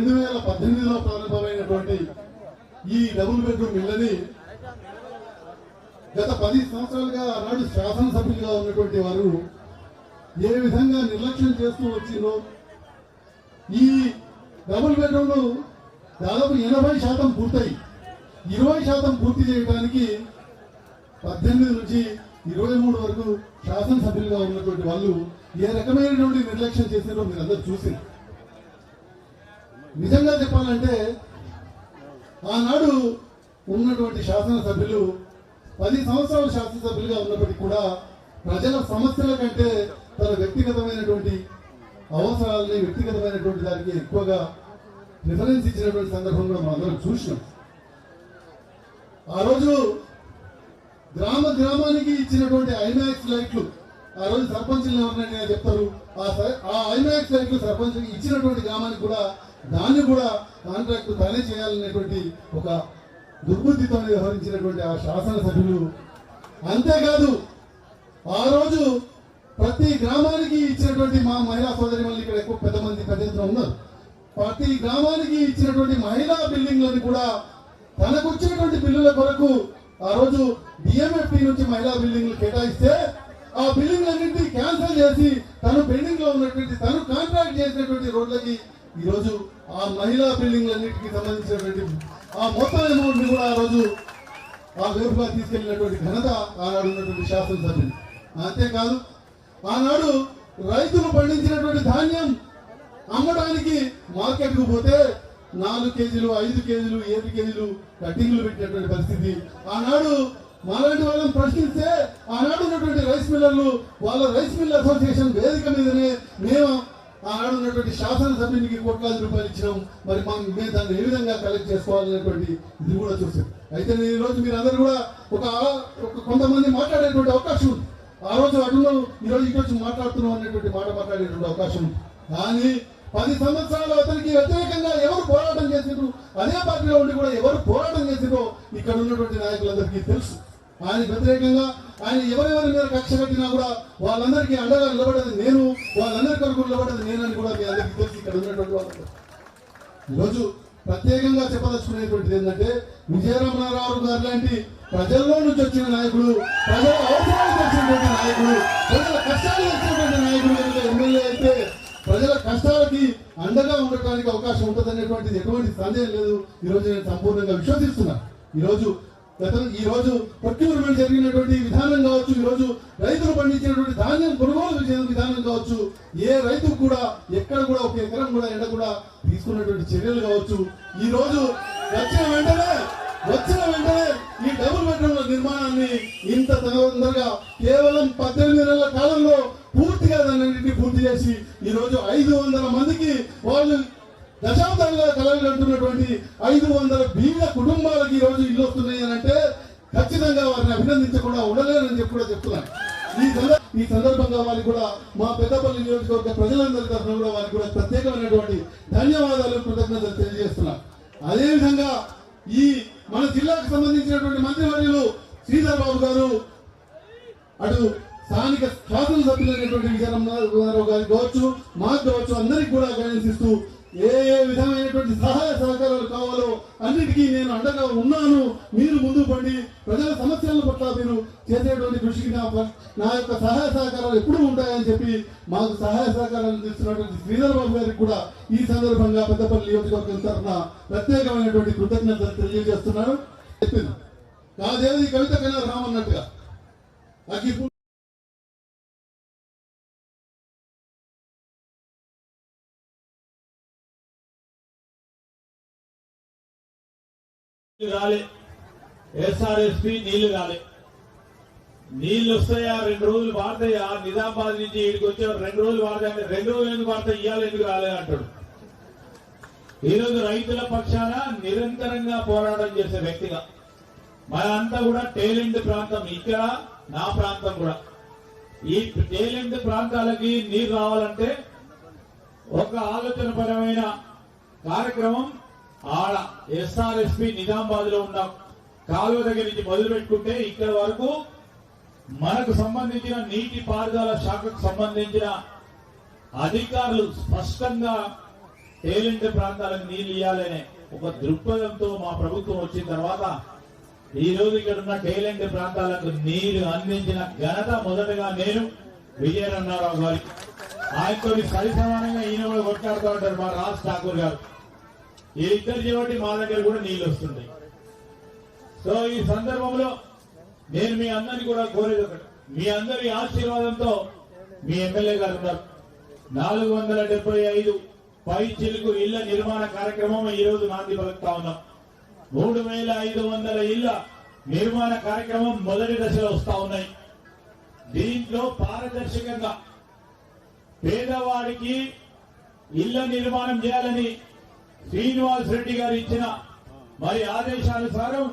రెండు వేల పద్దెనిమిదిలో ప్రారంభమైనటువంటి ఈ డబుల్ బెడ్రూమ్ ఇళ్ళని గత పది సంవత్సరాలుగా ఆనాడు శాసనసభ్యులుగా ఉన్నటువంటి వారు ఏ విధంగా నిర్లక్ష్యం చేస్తూ వచ్చిందో ఈ డబుల్ బెడ్రూమ్లు దాదాపు ఎనభై శాతం పూర్తయి. ఇరవై శాతం పూర్తి చేయడానికి పద్దెనిమిది నుంచి ఇరవై మూడు వరకు శాసనసభ్యులుగా ఉన్నటువంటి వాళ్ళు ఏ రకమైనటువంటి నిర్లక్ష్యం చేసినారో మీరు అందరూ చూసి నిజంగా చెప్పాలంటే ఆనాడు ఉన్నటువంటి శాసనసభ్యులు పది సంవత్సరాలు శాసనసభ్యులుగా ఉన్నప్పటికీ కూడా ప్రజల సమస్యల కంటే తన వ్యక్తిగతమైనటువంటి అవసరాలని వ్యక్తిగతమైనటువంటి దానికి ఎక్కువగా ప్రిఫరెన్స్ ఇచ్చినటువంటి సందర్భంలో మనందరం అందరం చూసినాం. ఆ రోజు గ్రామ గ్రామానికి ఇచ్చినటువంటి ఐమాక్స్ లైట్లు ఆ రోజు సర్పంచులు ఎవరినైనా చెప్తారు ఆ ఐమాక్స్ లైట్లు సర్పంచ్ ఇచ్చినటువంటి గ్రామానికి కూడా దాన్ని కూడా కాంట్రాక్ట్ తానే చేయాలనేటువంటి ఒక దుర్బుద్ధితో వ్యవహరించినటువంటి ఆ శాసనసభ్యులు. అంతేకాదు ఆ రోజు ప్రతి గ్రామానికి ఇచ్చినటువంటి మా మహిళా సోదరి మళ్ళీ ఇక్కడ ఎక్కువ పెద్ద మంది పెద్ద ఉన్నారు. ప్రతి గ్రామానికి ఇచ్చినటువంటి మహిళా బిల్డింగ్లను కూడా తనకు వచ్చినటువంటి బిల్లుల కొరకు ఆ రోజు డిఎంఎఫ్టి నుంచి మహిళా బిల్డింగ్లు కేటాయిస్తే ఆ బిల్డింగ్లన్నింటినీ క్యాన్సిల్ చేసి తను పెండింగ్లో ఉన్నటువంటి తను కాంట్రాక్ట్ చేసినటువంటి రోడ్లకి ఈ రోజు ఆ మహిళా బిల్డింగ్లన్నింటికి సంబంధించినటువంటి ఆ మొత్తం అమౌంట్ని కూడా ఆ రోజు ఆ వేపుగా తీసుకెళ్ళినటువంటి ఘనత ఆనాడు ఉన్నటువంటి శాసనసభ్యులు. అంతేకాదు ఆనాడు రైతులు పండించినటువంటి ధాన్యం అమ్మడానికి మార్కెట్కు పోతే నాలుగు కేజీలు ఐదు కేజీలు ఏడు కేజీలు కటింగ్లు పెట్టినటువంటి పరిస్థితి. ఆనాడు మాలాంటి వాళ్ళని ప్రశ్నిస్తే ఆనాడు ఉన్నటువంటి రైస్ మిల్లర్లు వాళ్ళ రైస్ మిల్ అసోసియేషన్ వేదిక మీదనే మేము ఆనాడు ఉన్నటువంటి శాసనసభ్యునికి కోట్లాది రూపాయలు ఇచ్చినాం. మరి మనం మేము దాన్ని ఏ విధంగా కలెక్ట్ చేసుకోవాలనేటువంటి ఇది కూడా చూసాం. అయితే నేను ఈ రోజు మీరు అందరూ కూడా ఒక ఒక కొంతమంది మాట్లాడేటువంటి అవకాశం ఉంది. ఆ రోజు అటులో ఈ రోజు ఇటు మాట్లాడుతున్నాం అనేటువంటి మాట మాట్లాడేటువంటి అవకాశం ఉంది. కానీ పది సంవత్సరాలు అతనికి వ్యతిరేకంగా ఎవరు పోరాటం చేసిండ్రు అదే పార్టీలో ఉండి కూడా ఎవరు పోరాటం చేసిండ్రో ఇక్కడ ఉన్నటువంటి నాయకులందరికీ తెలుసు. ఆయన వ్యతిరేకంగా ఆయన ఎవరెవరి మీద కక్ష కట్టినా కూడా వాళ్ళందరికీ అండగా నిలబడేది నేను. వాళ్ళందరి కొరకు నిలబడేది నేనని కూడా మీ అందరికీ తెలుసు ఇక్కడ ఉన్నటువంటి వాళ్ళందరూ ఈరోజు ప్రత్యేకంగా చెప్పదలుచుకునేటువంటిది ఏంటంటే విజయరమణారావు గారు లాంటి ప్రజల్లో నుంచి వచ్చిన నాయకుడు ప్రజల అవసరాలు వచ్చినటువంటి నాయకుడు ప్రజల కష్టాలు వచ్చినటువంటి నాయకుడు కనుక ఎమ్మెల్యే అయితే ప్రజల కష్టాలకి అండగా ఉండటానికి అవకాశం ఉంటుంది అనేటువంటిది ఎటువంటి సందేహం లేదు. ఈ రోజు నేను సంపూర్ణంగా విశ్వసిస్తున్నాను. ఈ రోజు గతం ఈ రోజు ప్రొక్యూర్మెంట్ జరిగినటువంటి విధానం కావచ్చు ఈ రోజు రైతులు పండించినటువంటి ధాన్యం కొనుగోలు చేసిన విధానం కావచ్చు ఏ రైతు కూడా ఎక్కడ కూడా ఒక ఎకరం కూడా ఎండ కూడా తీసుకున్నటువంటి చర్యలు కావచ్చు. ఈ రోజు వచ్చిన వెంటనే వచ్చిన వెంటనే ఈ డబుల్ బెడ్రూమ్ల నిర్మాణాన్ని ఇంత తొందరగా కేవలం పద్దెనిమిది నెలల కాలంలో పూర్తిగా దాన్ని పూర్తి చేసి ఈ రోజు ఐదు వందల మందికి వాళ్ళు దశాబ్దాలుగా కలలు అంటున్నటువంటి ఐదు వందల బీద కుటుంబాలకు ఈరోజు ఇల్లు వస్తున్నాయి అని అంటే ఖచ్చితంగా వారిని అభినందించకుండా ఉండలేనని చెప్పి కూడా చెప్తున్నాను. ఈ ఈ సందర్భంగా వారికి కూడా మా పెద్దపల్లి నియోజకవర్గ ప్రజలందరి తరఫున కూడా వారికి కూడా ప్రత్యేకమైనటువంటి ధన్యవాదాలు కృతజ్ఞతలు తెలియజేస్తున్నాను అదేవిధంగా ఈ మన జిల్లాకు సంబంధించినటువంటి మంత్రివర్యులు శ్రీధర్ బాబు గారు అటు స్థానిక శాసనసభ్యులైనటువంటి విజయరావు గారికి కావచ్చు మాకు కావచ్చు అందరికి కూడా గైడెన్స్ ఇస్తూ ఏ ఏ విధమైనటువంటి సహాయ సహకారాలు కావాలో అన్నిటికీ నేను అండగా ఉన్నాను. మీరు ముందు పడి. ప్రజల సమస్యల పట్ల మీరు చేసేటువంటి కృషికి నా నా యొక్క సహాయ సహకారాలు ఎప్పుడూ ఉంటాయని చెప్పి మాకు సహాయ సహకారాలు అందిస్తున్నటువంటి శ్రీధర్ బాబు గారికి కూడా ఈ సందర్భంగా పెద్దపల్లి నియోజకవర్గం తరఫున ప్రత్యేకమైనటువంటి కృతజ్ఞతలు తెలియజేస్తున్నాను. చెప్పింది. కాదేది కవిత కన్నా రామన్నట్టుగా. నాకు రాలే. ఎస్ఆర్ఎస్పి నీళ్ళు రాలే. నీళ్ళు వస్తాయా? రెండు రోజులు వాడతాయా? నిజామాబాద్ నుంచి ఇక్కడికి వచ్చే రెండు రోజులు వాడతాయి రెండు రోజులు ఎందుకు వాడతాయి? ఇవాళ ఎందుకు రాలే అంటాడు. ఈ రోజు రైతుల పక్షాన నిరంతరంగా పోరాటం చేసే వ్యక్తిగా. మనంతా కూడా టేలెంట్ ప్రాంతం ఇక్కడ నా ప్రాంతం కూడా. ఈ టేలెంట్ ప్రాంతాలకి నీరు రావాలంటే ఒక ఆలోచనపరమైన కార్యక్రమం ఆడ ఎస్ఆర్ఎస్పి నిజామాబాద్లో ఉన్నాం కాలువ దగ్గర నుంచి మొదలు పెట్టుకుంటే ఇక్కడ వరకు మనకు సంబంధించిన నీటి పారుదల శాఖకు సంబంధించిన అధికారులు స్పష్టంగా తేలింటి ప్రాంతాలకు నీళ్ళు ఇవ్వాలనే ఒక దృక్పథంతో మా ప్రభుత్వం వచ్చిన తర్వాత ఈ రోజు ఇక్కడ ఉన్న టైలెంట్ ప్రాంతాలకు నీరు అందించిన ఘనత మొదటగా నేను విజయరన్నారావు గారికి. ఆయనతో సరి సమానంగా ఈయన కూడా కొట్లాడుతూ ఉంటారు మా రాజ్ ఠాకూర్ గారు. ఈ ఇద్దరు కాబట్టి మా దగ్గర కూడా నీళ్ళు వస్తుంటాయి. సో ఈ సందర్భంలో నేను మీ అందరినీ కూడా కోరేది ఒకటి. మీ అందరి ఆశీర్వాదంతో మీ ఎమ్మెల్యే గారు ఉన్నారు. నాలుగు వందల డెబ్బై ఐదు పై చిలుకు ఇళ్ళ నిర్మాణ కార్యక్రమం ఈ రోజు నాంది పలుకుతా ఉన్నాం. మూడు వేల ఐదు వందల ఇళ్ళ నిర్మాణ కార్యక్రమం మొదటి దశలో వస్తా ఉన్నాయి. దీంట్లో పారదర్శకంగా పేదవాడికి ఇళ్ళ నిర్మాణం చేయాలని శ్రీనివాస్ రెడ్డి గారు ఇచ్చిన మరి ఆదేశానుసారం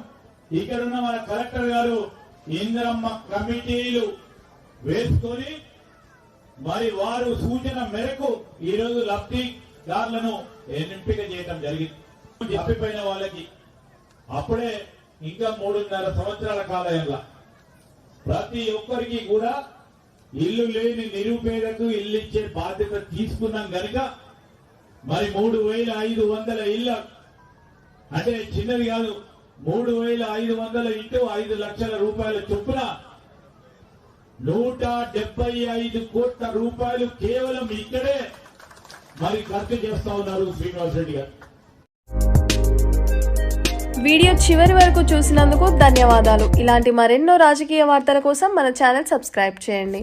ఇక్కడున్న మన కలెక్టర్ గారు ఇంద్రమ్మ కమిటీలు వేసుకొని మరి వారు సూచన మేరకు ఈ రోజు లబ్ధిదారులను ఎంపిక చేయడం జరిగింది. తప్పిపోయిన వాళ్ళకి అప్పుడే ఇంకా మూడున్నర సంవత్సరాల కాలంలో ప్రతి ఒక్కరికి కూడా ఇల్లు లేని నిరుపేదకు ఇల్లు ఇచ్చే బాధ్యత తీసుకున్నాం గనుక మరి మూడు వేల ఐదు వందల ఇళ్ళ. అంటే చిన్నది కాదు మూడు వేల ఐదు వందల ఇంటూ ఐదు లక్షల రూపాయల చొప్పున నూట డెబ్బై ఐదు కోట్ల రూపాయలు కేవలం ఇక్కడే మరి ఖర్చు చేస్తా ఉన్నారు శ్రీనివాస్ రెడ్డి గారు. వీడియో చివరి వరకు చూసినందుకు ధన్యవాదాలు. ఇలాంటి మరెన్నో రాజకీయ వార్తల కోసం మన ఛానల్ సబ్స్క్రైబ్ చేయండి.